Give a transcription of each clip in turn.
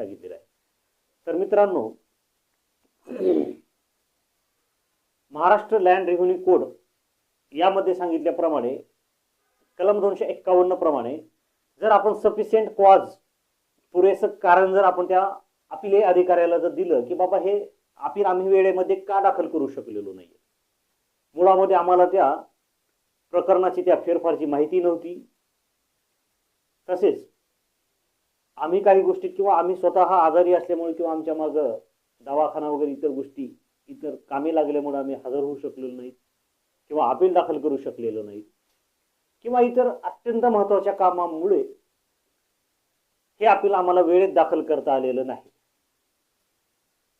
सांगितलेलं आहे. तर मित्रांनो महाराष्ट्र लँड रेव्हेन्यू कोड यामध्ये सांगितल्याप्रमाणे कलम दोनशे एक्कावन्न प्रमाणे जर आपण सफिशियंट कॉज पुरेसं कारण जर आपण त्या अपिले अधिकाऱ्याला जर दिलं की बाबा हे अपील आम्ही वेळेमध्ये का दाखल करू शकलेलो नाही मुळामध्ये आम्हाला त्या प्रकरणाची त्या फेरफारची माहिती नव्हती. तसेच आम्ही काही गोष्टीत किंवा आम्ही स्वतः आजारी असल्यामुळे किंवा आमच्या मागं दवाखाना वगैरे इतर गोष्टी इतर कामे लागल्यामुळे आम्ही हजर होऊ शकलेलो नाहीत किंवा अपील दाखल करू शकलेलो नाहीत किंवा इतर अत्यंत महत्त्वाच्या कामामुळे हे अपील आम्हाला वेळेत दाखल करता आलेलं नाही.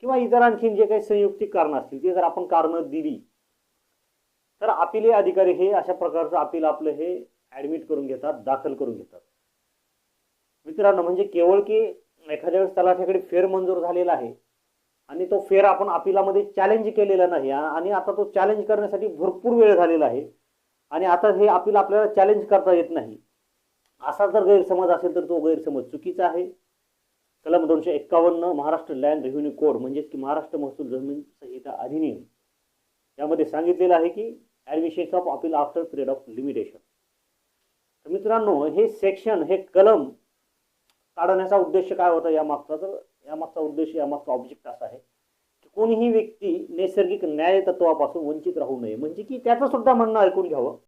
किंवा इतर आणखीन जे काही संयुक्तिक कारण असतील ते जर आपण कारणं दिली तर अपिले अधिकारी हे अशा प्रकारचं अपील आपलं हे ऍडमिट करून घेतात दाखल करून घेतात. मित्रांनो म्हणजे केवळ की एखाद्या वेळेस तलाठ्याकडे फेर मंजूर झालेला आहे आणि तो फेर आपण अपिलामध्ये चॅलेंज केलेला नाही आणि आता तो चॅलेंज करण्यासाठी भरपूर वेळ झालेला आहे आणि आता हे अपील आपल्याला चॅलेंज करता येत नाही. असा जर गैरसमज असेल तर तो गैरसमज चुकीचा आहे. कलम दोनशे एक्कावन्न महाराष्ट्र लँड रेव्हेन्यू कोड म्हणजेच की महाराष्ट्र महसूल जमीन संहिता अधिनियम. यामध्ये सांगितलेलं आहे की admission of appeal after period of limitation तर मित्रांनो हे सेक्शन हे कलम काढण्याचा उद्देश काय होता यामागचा? तर यामागचा उद्देश यामागचा ऑब्जेक्ट असा आहे की कोणीही व्यक्ती नैसर्गिक न्याय तत्वापासून वंचित राहू नये. म्हणजे की त्याचं सुद्धा म्हणणं ऐकून घ्यावं.